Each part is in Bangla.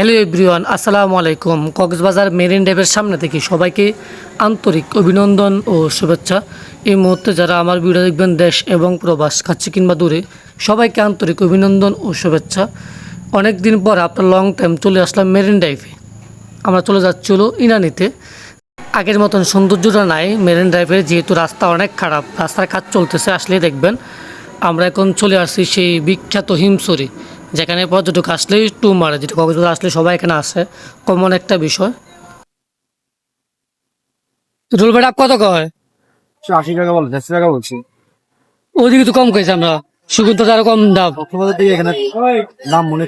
হ্যালো এভরিওয়ান, আসসালামু আলাইকুম। কক্সবাজার মেরিন ড্রাইভের সামনে থেকে সবাইকে আন্তরিক অভিনন্দন ও শুভেচ্ছা। এই মুহূর্তে যারা আমার ভিডিও দেখবেন দেশ এবং প্রবাস, কাছে কিংবা দূরে, সবাইকে আন্তরিক অভিনন্দন ও শুভেচ্ছা। অনেক দিন পর আপনার লং টাইম চলে আসলাম মেরিন ড্রাইভে। আমরা চলে যাচ্ছি হলো ইনানিতে। আগের মতন সৌন্দর্যটা নাই, মেরিন ড্রাইভের যেহেতু রাস্তা অনেক খারাপ, রাস্তার কাজ চলতেছে, আসলেই দেখবেন। আমরা এখন চলে আসছি সেই বিখ্যাত হিমসরি। যেখানে পর্যটক আসলেই টু মারে যেটা কক্সবাজার আসলে সবাই এখানে আসে। কমন একটা বিষয়। রুল বেড়া কত কয়? আশি টাকা বলো দেড়শো টাকা বলছি। ওদিকে তো কম কইছে আমরা। সুগন্ধ আরও কম দাম। এখানে দাম মনে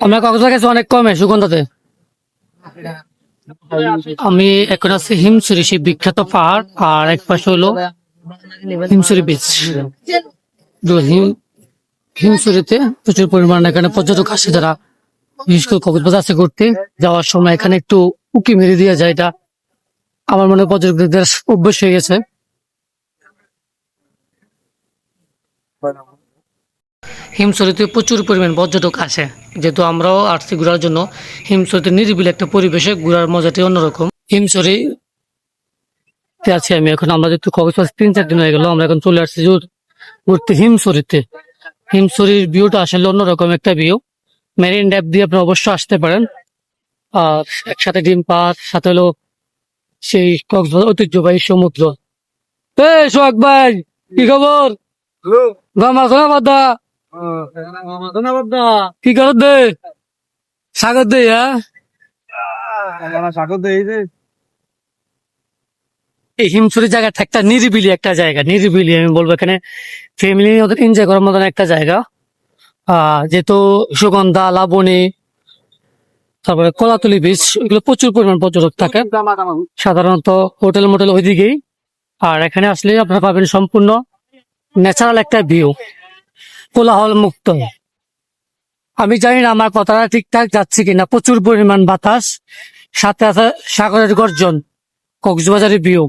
আমরা কক্সবাজার গেছি অনেক কমে সুগন্ধাতে। আমি এখন আছি হিমসুরি সেই বিখ্যাত পাহাড়। আর এক পাশে হলো হিমসুরি বিচ হিমসুরিতে প্রচুর পরিমাণে এখানে পর্যটক আসে যারা। বিশেষ করে কক্সবাজার আছে ঘুরতে যাওয়ার সময় এখানে একটু উকি মেরে দিয়ে যায় এটা। আমার মনে পর্যটকদের অভ্যেস হয়ে গেছে। হিমসরিতে প্রচুর পরিমাণ পর্যটক আসে। যেহেতু আমরাও আসছি ঘোরার জন্য হিমসরিতে নিরিবিল একটা পরিবেশে ঘোরার মজাটি অন্যরকম। হিমসরি আছি আমি এখন। আমরা যেহেতু কক্সবাজার তিন চার দিন হয়ে গেল, আমরা এখন চলে আসছি ঘুরতে হিমসরিতে হিমসরির ভিউটা আসলে অন্যরকম একটা ভিউ মেরিন ড্যাপ দিয়ে আপনি অবশ্যই আসতে পারেন। আর একসাথে ডিম পার সাথে হলো সেই কক্সবাজার ঐতিহ্যবাহী সমুদ্র। এ সোহাগ ভাই কি খবর? দা কি করত দে? সাগর দে হ্যাঁ? সাগর যে। এই হিমছড়ি জায়গাটা একটা নিরিবিলি একটা জায়গা। নিরিবিলি আমি বলব এখানে ফ্যামিলি ওদের এনজয় করার মতন একটা জায়গা। যেহেতু সুগন্ধা লাবণী তারপরে কলাতলি বিচ এগুলো প্রচুর পরিমাণ পর্যটক থাকে। সাধারণত হোটেল মোটেল ওইদিকেই। আর এখানে আসলে আপনারা পাবেন সম্পূর্ণ ন্যাচারাল একটা ভিউ কোলাহল মুক্ত। আমি জানি না আমার কথাটা ঠিকঠাক যাচ্ছে কিনা প্রচুর পরিমাণ বাতাস সাথে আছে সাগরের গর্জন কক্সবাজারের ভিউ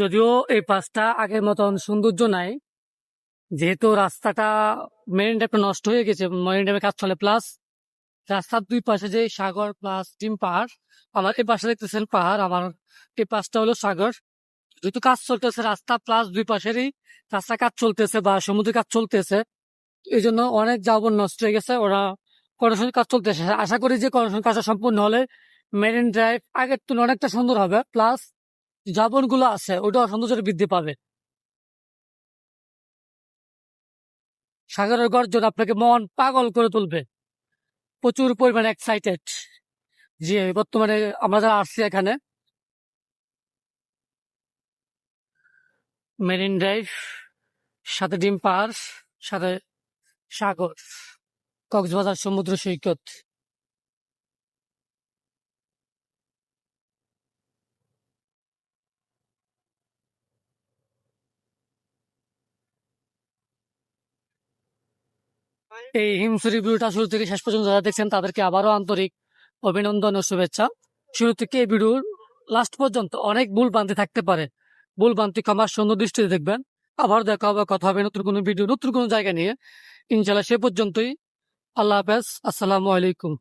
যদিও এই পাঁচটা আগের মতন সৌন্দর্য নাই, যেহেতু রাস্তাটা মেরিন ড্রাইভটা নষ্ট হয়ে গেছে মেরিন ড্রাইভের কাজ চলে প্লাস রাস্তার দুই পাশে যে সাগর প্লাস ডিম পাহাড়, আমার এই পাশে দেখতেছেন পাহাড়, আমার এই পাশটা হলো সাগর। যেহেতু কাজ চলতেছে, রাস্তা প্লাস দুই পাশেরই রাস্তা কাজ চলতেছে বা সমুদ্রের কাজ চলতেছে এই জন্য অনেক যাবন নষ্ট হয়ে গেছে, ওরা কর্ষণ কাজ চলতেছে। আশা করি যে কর্ষণ কাজটা সম্পূর্ণ হলে মেরিন ড্রাইভ আগের তুলনায় অনেকটা সুন্দর হবে প্লাস যাবনগুলো আছে, ওটাও সৌন্দর্য বৃদ্ধি পাবে। সাগরের গর্জন আপনাকে মন পাগল করে তুলবে। প্রচুর পরিমাণে এক্সাইটেড যে বর্তমানে আমরা যারা আসছি এখানে। মেরিন ড্রাইভ সাথে ডিম পাহাড় সাথে সাগর, কক্সবাজার সমুদ্র সৈকত। এই হিমস রিভিউটা শুরু থেকে শেষ পর্যন্ত যারা দেখছেন, তাদেরকে আবারও আন্তরিক অভিনন্দন ও শুভেচ্ছা। শুরু থেকে এই ভিডিওর লাস্ট পর্যন্ত অনেক ভুল বান্তি থাকতে পারে। ভুল বান্তি ক্ষমার সুন্দর দৃষ্টিতে দেখবেন। আবার দেখা হবে, কথা হবে নতুন কোনো ভিডিও, নতুন কোনো জায়গা নিয়ে। ইনশাল্লাহ সে পর্যন্তই। আল্লাহ হাফেজ। আসসালামু আলাইকুম।